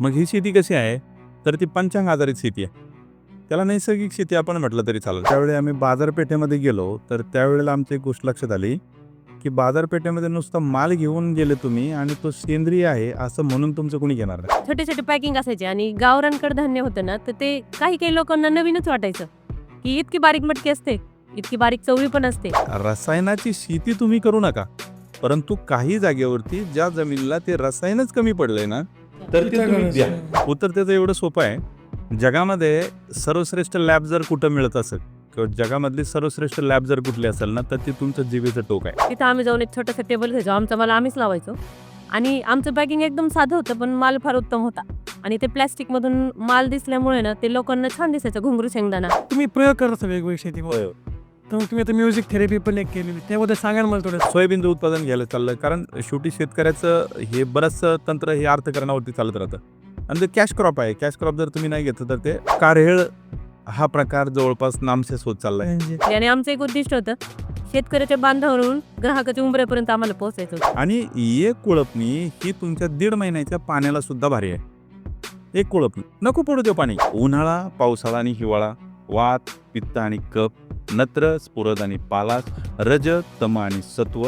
मग ही शेती कशी आहे? तर ती पंचांग आधारित शेती आहे. त्याला नैसर्गिक शेती आपण म्हटलं तरी चालेल. त्यावेळी आम्ही बाजारपेठेमध्ये गेलो तर त्यावेळेला आमची एक गोष्ट लक्षात आली की बाजारपेठेमध्ये नुसता माल घेऊन गेले तुम्ही आणि तो सेंद्रिय आहे असं म्हणून तुमचं कोणी घेणार नाही. छोटे छोटे पॅकिंग असायचे आणि गावरान कडधान्य होतं ना तर ते काही काही लोकांना नवीनच वाटायचं की इतकी बारीक मटकी असते इतकी बारीक चवळी पण असते. रसायनाची शेती तुम्ही करू नका परंतु काही जागेवरती ज्या जमिनीला ते रसायनच कमी पडलंय ना तर ते तुम्ही द्या उत्तर त्याचं एवढं सोपं आहे. जगामध्ये सर्वश्रेष्ठ लॅब जर कुठं मिळत असेल किंवा जगामधली सर्वश्रेष्ठ लॅब जर कुठली असेल ना तर ती तुमचं जीवेचं टोक आहे. तिथं आम्ही जाऊन एक छोटासा टेबल घ्यायचो. आमचा माल आम्हीच लावायचो. आणि आमचं पॅकिंग एकदम साधं होतं पण माल फार उत्तम होता. आणि ते प्लॅस्टिक मधून माल दिसल्यामुळे ना ते लोकांना छान दिसायचं घुंगरू शेंगदाणा. तुम्ही प्रयोग करत असता वेगवेगळी शेतीमध्ये तर मग तुम्ही आता म्युझिक थेरपी पण एक केलेली. त्याबद्दल सांगा ना मला थोडं. सोयाबीनचं उत्पादन घ्यायला चाललं कारण शेवटी शेतकऱ्याचं हे बरंचसं तंत्र हे अर्थकारणावरती चालत राहतं. आणि ते कॅश क्रॉप आहे. कॅश क्रॉप जर तुम्ही नाही घेतलं तर ते कारहेळ हा प्रकार जवळपास नामशेष होत चाललाय. म्हणजे? आणि आमचं एक उद्दिष्ट होतं शेतकऱ्याच्या बांधावरून ग्राहकाच्या उंबऱ्यापर्यंत आम्हाला पोहोचायचं होतं. आणि एक कुळपणी ही तुमच्या दीड महिन्याच्या पाण्याला सुद्धा भारी आहे. एक कुळपणी. नको पडू दे पाणी. उन्हाळा पावसाळा आणि हिवाळा. वात पित्त आणि कप नत्र स्फुरद आणि पालास रज तम आणि सत्व.